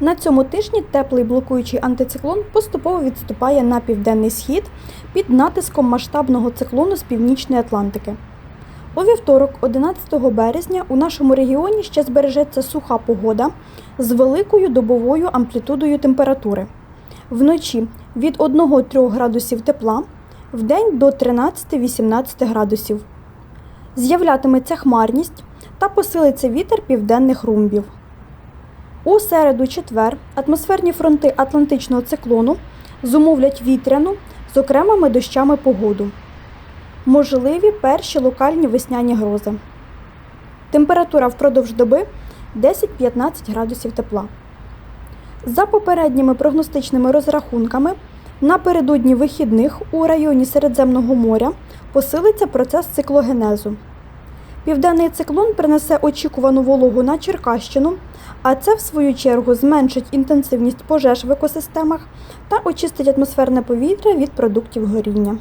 На цьому тижні теплий блокуючий антициклон поступово відступає на південний схід під натиском масштабного циклону з північної Атлантики. У вівторок, 11 березня, у нашому регіоні ще збережеться суха погода з великою добовою амплітудою температури. Вночі від 1-3 градусів тепла, вдень до 13-18 градусів. З'являтиметься хмарність та посилиться вітер південних румбів. У середу четвер атмосферні фронти Атлантичного циклону зумовлять вітряну з окремими дощами погоду. Можливі перші локальні весняні грози. Температура впродовж доби 10-15 градусів тепла. За попередніми прогностичними розрахунками, напередодні вихідних у районі Середземного моря посилиться процес циклогенезу. Південний циклон принесе очікувану вологу на Черкащину, а це, в свою чергу, зменшить інтенсивність пожеж в екосистемах та очистить атмосферне повітря від продуктів горіння.